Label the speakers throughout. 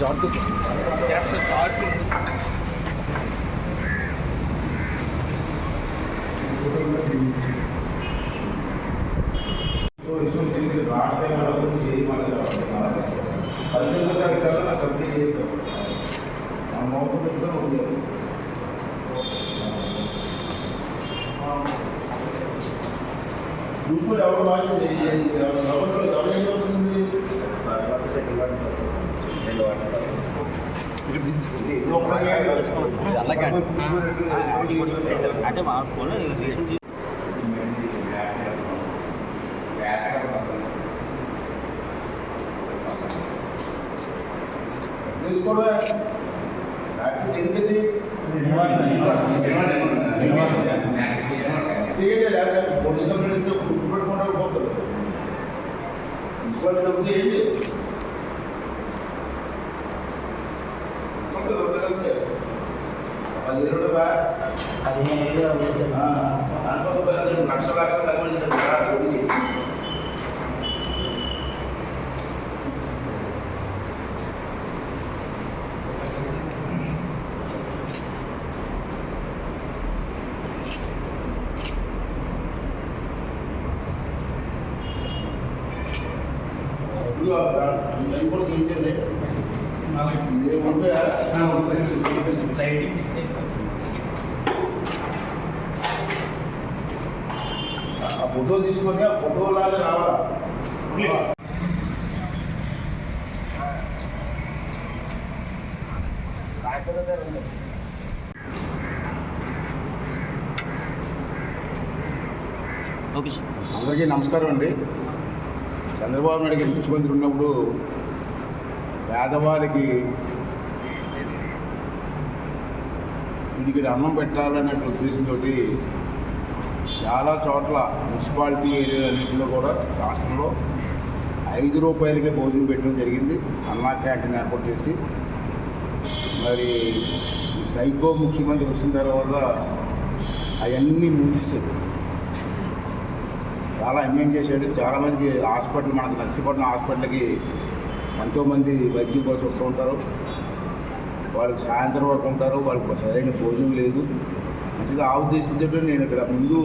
Speaker 1: Job तो इसमें जिस रात है हमारा कुछ यही माना जा रहा है। अंदर का क्या करना कंपनी ये करना हम नौकरी करना तो हो गया। ఏం వస్తుంది ఇది ఒక్కటే
Speaker 2: అంటే మా ఫోన్లో రేషన్
Speaker 1: తీసుకోవడమే నాకు ఎందుకది తీయండి లేదా పోలీస్ కంప్లైంట్ అయితే గుర్తు పెట్టుకుంటే పోతుంది మున్సిపాలిటీ డబ్బు తీయండి ఉంటుంది ఇదిగో అవి కూడా చేయించండి. ఏముంటే ఆ ఫోటో తీసుకొని ఆ ఫోటో లాగా రావాలా?
Speaker 2: Okay sir.
Speaker 1: అందరికీ నమస్కారం అండి. చంద్రబాబు నాయుడు గారు ముఖ్యమంత్రి ఉన్నప్పుడు పేదవాళ్ళకి వీడికి అన్నం పెట్టాలనే ఉద్దేశంతో చాలా చోట్ల మున్సిపాలిటీ ఏరియాలన్నింటిలో కూడా రాష్ట్రంలో ఐదు రూపాయలకే భోజనం పెట్టడం జరిగింది. అన్నా క్యాంటీన్ ఏర్పాటు చేసి మరి సైకో ముఖ్యమంత్రి వచ్చిన తర్వాత అవన్నీ ముగిస్తారు చాలా అన్యాయం చేశాడు. చాలామందికి హాస్పిటల్ మనకు నర్సీపట్నం హాస్పిటల్కి ఎంతోమంది వైద్యం కోసం వస్తూ ఉంటారు. వాళ్ళకి సాయంత్రం వరకు ఉంటారు. వాళ్ళకి సరైన భోజనం లేదు. మంచిగా ఆ ఉద్దేశంతో నేను ఇక్కడ ముందు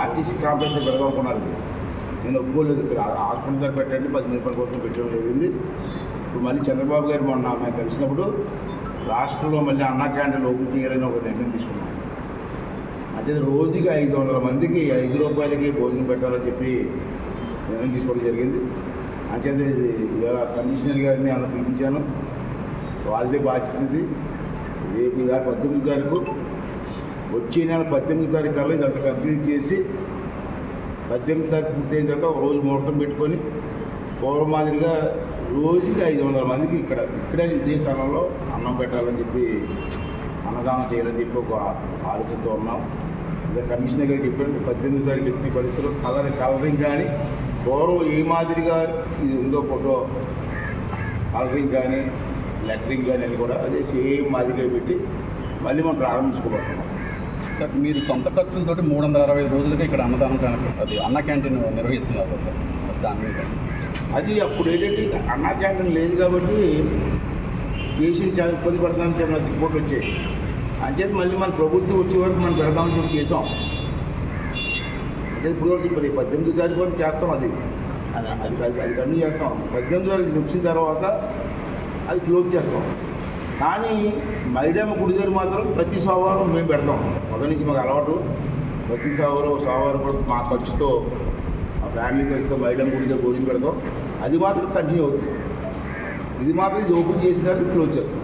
Speaker 1: ఆర్టీసీ కాంప్లెక్స్ పెడదామనుకున్నారు నేను ఒప్పుకోలేదు. ఇక్కడ హాస్పిటల్ దగ్గర పెట్టండి. పది రూపాయల కోసం పెట్టడం జరిగింది. ఇప్పుడు మళ్ళీ చంద్రబాబు గారు మొన్న మేము కలిసినప్పుడు రాష్ట్రంలో మళ్ళీ అన్నా క్యాంటీన్ ఓపెన్ చేయాలని ఒక నిర్ణయం తీసుకున్నాం. అంటే రోజుకి ఐదు వందల మందికి ఐదు రూపాయలకి భోజనం పెట్టాలని చెప్పి నిర్ణయం తీసుకోవడం జరిగింది. అంచేత ఇది ఇవాళ కమిషనర్ గారిని అన్న పిలిపించాను. వాళ్ళదే బాధ్యత ఇది రేపు ఇవాళ పద్దెనిమిది తారీఖు వచ్చే నెల పద్దెనిమిది తారీఖు కల్లా ఇదంతా కంప్లీట్ చేసి పద్దెనిమిది తారీఖు పూర్తయిన తర్వాత ఒక రోజు ముహూర్తం పెట్టుకొని పూర్వం మాదిరిగా రోజుకి ఐదు వందల మందికి ఇక్కడ ఇక్కడే ఇదే స్థలంలో అన్నం పెట్టాలని చెప్పి అన్నదానం చేయాలని చెప్పి ఒక ఆలోచనతో ఉన్నాం. కమిషనర్ గారికి చెప్పాను పద్దెనిమిది తారీఖు ఎట్టి పరిస్థితులు కలర్ కలరింగ్ కానీ పూర్వం ఏ మాదిరిగా ఇది ఉందో ఫోటో కలరింగ్ కానీ లెటరింగ్ కానీ అని కూడా అదే సేమ్ మాదిరిగా పెట్టి మళ్ళీ మనం ప్రారంభించుకోబోతున్నాం.
Speaker 3: సార్ మీరు సొంత ఖర్చులతో మూడు వందల అరవై రోజులుగా ఇక్కడ అన్నదానం కాని- అది అన్న క్యాంటీన్ నిర్వహిస్తున్నారు కదా సార్ దాని మీద.
Speaker 1: అది అప్పుడు ఏంటంటే అన్నా క్యాంటీన్ లేదు కాబట్టి పేషెంట్ చాలా ఇబ్బంది పడుతుందని చెప్పి నాకు రిపోర్ట్లు వచ్చాయి. అంచేత మళ్ళీ మన ప్రభుత్వం వచ్చే వరకు మనం పెడదామని చెప్పి చేసాం అంటే ఇప్పుడు ఇప్పుడు పద్దెనిమిది తారీఖు వరకు చేస్తాం అది.
Speaker 2: అదే
Speaker 1: అది కంటిన్యూ చేస్తాం. పద్దెనిమిది వరకు వచ్చిన తర్వాత అది క్లోజ్ చేస్తాం. కానీ మైడమ్మ గుడి దగ్గర మాత్రం ప్రతి సోమవారం మేము పెడతాం. మొదటి నుంచి మాకు అలవాటు. ప్రతి సోమవారం సోమవారం కూడా మా ఖర్చుతో మా ఫ్యామిలీ ఖర్చుతో మైడమ్మ గుడి దగ్గర భోజనం పెడతాం. అది మాత్రం కంటిన్యూ అవుతుంది. ఇది మాత్రం ఇది ఓపెన్ చేసిన తర్వాత క్లోజ్ చేస్తాం.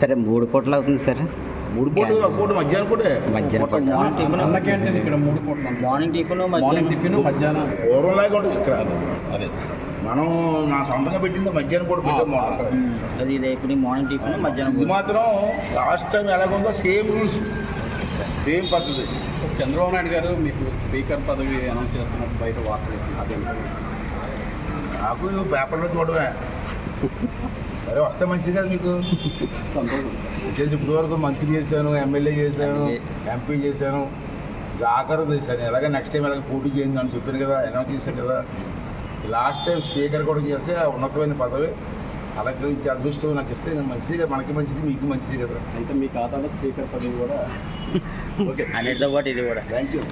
Speaker 4: సరే మూడు పూటలు అవుతుంది సార్.
Speaker 1: మూడు ఒక పూట మధ్యాహ్నం పూటే?
Speaker 4: మధ్యాహ్నం పూట.
Speaker 2: మార్నింగ్ టిఫిన్
Speaker 3: అన్న క్యాంటీన్ ఇక్కడ మూడు ఉంది.
Speaker 2: మార్నింగ్ టిఫిన్
Speaker 3: మార్నింగ్ టిఫిన్ మధ్యాహ్నం.
Speaker 1: పూర్వంలాగా ఉంటుంది ఇక్కడ.
Speaker 3: అదే సార్.
Speaker 1: మనం నా సొంతంగా పెట్టింది మధ్యాహ్నం పూట పెట్టాం
Speaker 3: ఆ,
Speaker 1: మనం
Speaker 2: అది రేపు మార్నింగ్ టిఫిన్ మధ్యాహ్నం
Speaker 1: ఇది మాత్రం లాస్ట్ టైం ఎలాగుందో సేమ్ రూల్స్ సేమ్ పద్ధతి.
Speaker 3: చంద్రబాబు నాయుడు గారు మీకు స్పీకర్ పదవి అనౌన్స్ చేస్తున్నట్టు బయట వార్తలు అదే.
Speaker 1: నాకు పేపర్లో చూడమే. సరే వస్తే మంచిది కదా మీకు చేసి ఇప్పుడు వరకు మంత్రి చేశాను ఎమ్మెల్యే చేశాను ఎంపీ చేశాను. ఆఖరి చేశాను ఎలాగ నెక్స్ట్ టైం ఎలాగ పోటీ చేయండి అని చెప్పాను కదా అనౌన్స్ చేశాను కదా. లాస్ట్ టైం స్పీకర్ కూడా చేస్తే ఆ ఉన్నతమైన పదవి అలాగే ఇచ్చే అదృష్టం నాకు ఇస్తే మంచిది కదా మనకి మంచిది మీకు మంచిది కదా.
Speaker 3: అయితే మీ ఖాతాలో స్పీకర్ పదవి కూడా. ఓకే
Speaker 2: అన్నిటితో పాటు ఇది కూడా.
Speaker 1: Thank you